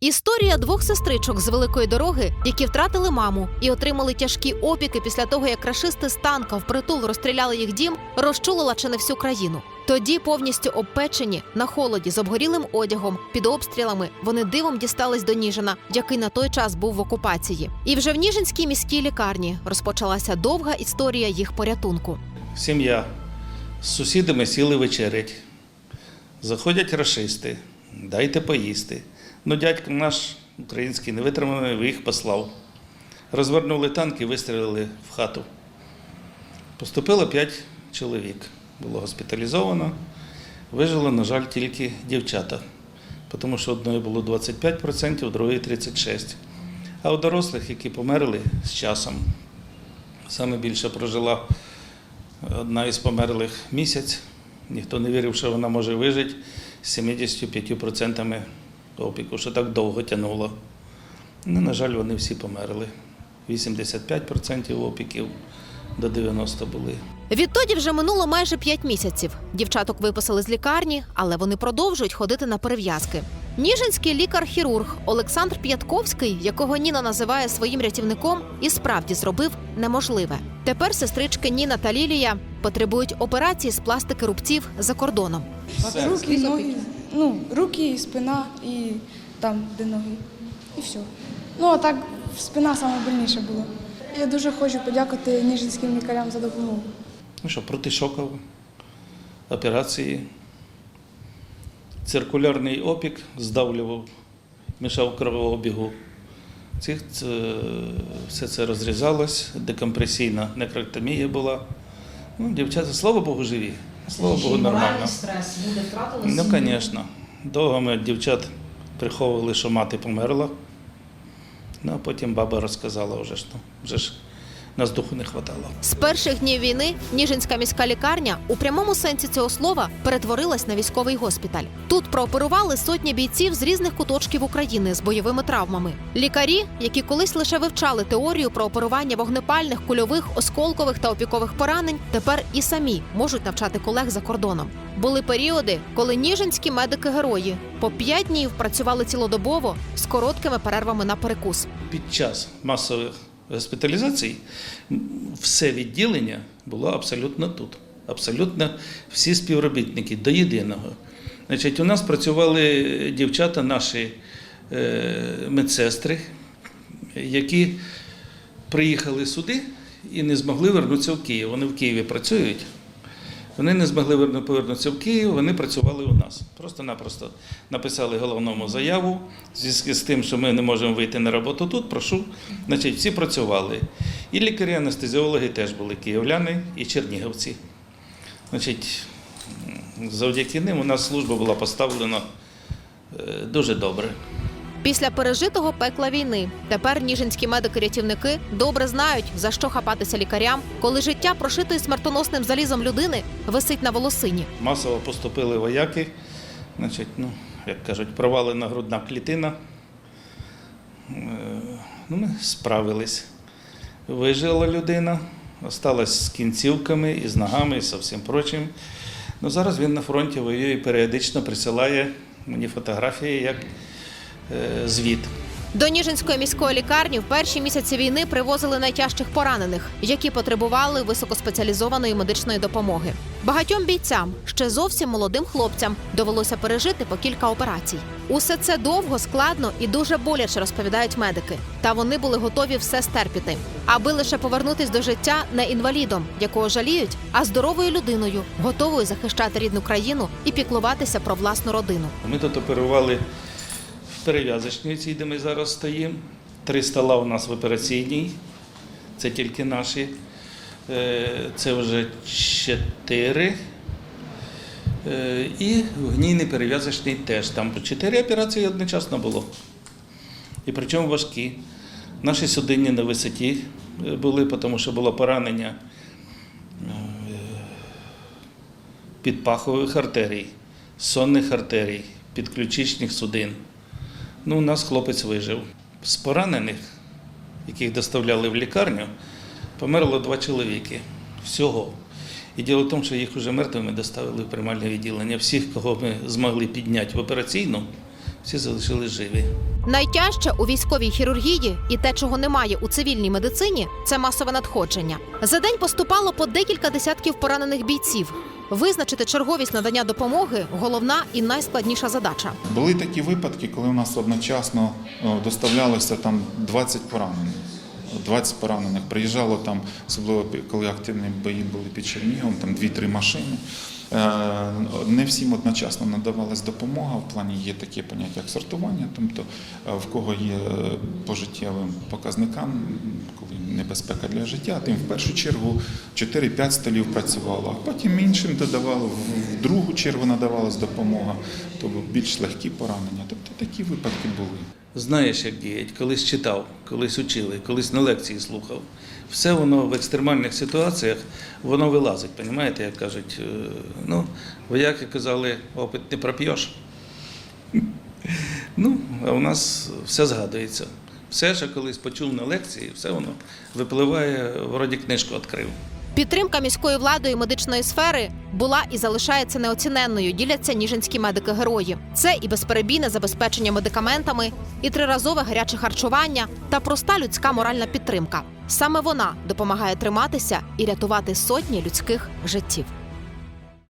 Історія двох сестричок з великої дороги, які втратили маму і отримали тяжкі опіки після того, як рашисти з танка впритул розстріляли їх дім, розчулила чи не всю країну. Тоді повністю обпечені на холоді з обгорілим одягом під обстрілами вони дивом дістались до Ніжина, який на той час був в окупації. І вже в Ніжинській міській лікарні розпочалася довга історія їх порятунку. Сім'я з сусідами сіли вечерять. Заходять рашисти, дайте поїсти. Ну, дядько наш український не витриманий, їх послав. Розвернули танк і вистрілили в хату. Поступило п'ять чоловік. Було госпіталізовано. Вижило, на жаль, тільки дівчата, тому що одної було 25%, другої 36%. А у дорослих, які померли з часом, саме більше прожила одна із померлих місяць. Ніхто не вірив, що вона може вижити з 75% опіку, що так довго тягнуло. Ну, на жаль, вони всі померли. 85% опіків до 90% були. Відтоді вже минуло майже п'ять місяців. Дівчаток виписали з лікарні, але вони продовжують ходити на перев'язки. Ніжинський лікар-хірург Олександр П'ятковський, якого Ніна називає своїм рятівником, і справді зробив неможливе. Тепер сестрички Ніна та Лілія потребують операції з пластики рубців за кордоном. Руки, ноги, ну, руки, спина і там, де ноги. І все. Ну, а так спина найбільніше була. Я дуже хочу подякувати ніжинським лікарям за допомогу. Ну що, протишокові операції. Циркулярний опік здавлював, мішав кровообігу. Цих, це, все це розрізалось, декомпресійна некротомія була. Ну, дівчата, слава Богу, живі. Слава Богу, нормально. стрес, люди втратили Ну, сім'ю. звісно. Довго ми дівчат приховували, що мати померла. Ну, а потім баба розказала вже, що вже ж духу не вистачало. З перших днів війни Ніжинська міська лікарня у прямому сенсі цього слова перетворилась на військовий госпіталь. Тут прооперували сотні бійців з різних куточків України з бойовими травмами. Лікарі, які колись лише вивчали теорію про оперування вогнепальних, кульових, осколкових та опікових поранень, тепер і самі можуть навчати колег за кордоном. Були періоди, коли ніжинські медики-герої по п'ять днів працювали цілодобово з короткими перервами на перекус. Під час масових госпіталізацій м, все відділення було абсолютно тут. Абсолютно всі співробітники до єдиного. Значить, у нас працювали дівчата, наші е, медсестри, які приїхали сюди і не змогли вернутися в Київ. Вони в Києві працюють. Вони не змогли повернутися в Київ, вони працювали у нас. Просто-напросто написали головному заяву в зв'язку з тим, що ми не можемо вийти на роботу тут. Прошу. Значить, всі працювали. І лікарі, анестезіологи теж були київляни і чернігівці. Значить, завдяки ним у нас служба була поставлена е, дуже добре. Після пережитого пекла війни тепер ніжинські медики-рятівники добре знають, за що хапатися лікарям, коли життя, прошитої смертоносним залізом людини, висить на волосині. Масово поступили вояки. Значить, ну, як кажуть, провалена грудна клітина. Е, Ну, ми справились. Вижила людина, осталась з кінцівками, і з ногами, і з всім прочим. Ну, зараз він на фронті воює і періодично присилає мені фотографії як звіт. До Ніжинської міської лікарні в перші місяці війни привозили найтяжчих поранених, які потребували високоспеціалізованої медичної допомоги. Багатьом бійцям, ще зовсім молодим хлопцям, довелося пережити по кілька операцій. Усе це довго, складно і дуже боляче розповідають медики. Та вони були готові все стерпіти, аби лише повернутись до життя не інвалідом, якого жаліють, а здоровою людиною, готовою захищати рідну країну і піклуватися про власну родину. Ми тут оперували перев'язочній цій, де ми зараз стоїмо. Три стола у нас в операційній, це тільки наші. Е, Це вже чотири. Е, І гнійний перев'язочний теж. Там чотири операції одночасно було. І причому важкі. Наші судинні на висоті е, були, тому що було поранення підпахових артерій, сонних артерій, підключичних судин. Ну, у нас хлопець вижив. З поранених, яких доставляли в лікарню, померло два чоловіки. Всього. І діло в тому, що їх вже мертвими доставили в приймальне відділення. Всіх, кого ми змогли підняти в операційну, всі залишились живі. Найтяжче у військовій хірургії і те, чого немає у цивільній медицині, це масове надходження. За день поступало по декілька десятків поранених бійців. Визначити черговість надання допомоги головна і найскладніша задача. Були такі випадки, коли у нас одночасно доставлялося там 20 поранених. 20 поранених. Приїжджало там, особливо коли активні бої були під Чернігом, там 2-3 машини. Е, Не всім одночасно надавалась допомога. В плані є таке поняття як сортування, тобто е, в кого є е, по життєвим показникам, коли небезпека для життя, тим в першу чергу 4-5 столів працювало, а потім іншим додавало, в- другу чергу надавалась допомога, тобто більш легкі поранення. Тобто такі випадки були. Знаєш, як діять, колись читав, колись учили, колись на лекції слухав. Все воно в екстремальних ситуаціях воно вилазить, розумієте, як кажуть, е, ну, вояки казали, опит не проп'єш. Ну, а у нас все згадується. Все, що колись почув на лекції, все воно випливає, вроді книжку відкрив. Підтримка міської влади і медичної сфери була і залишається неоціненною. Діляться ніжинські медики-герої. Це і безперебійне забезпечення медикаментами, і триразове гаряче харчування та проста людська моральна підтримка. Саме вона допомагає триматися і рятувати сотні людських життів.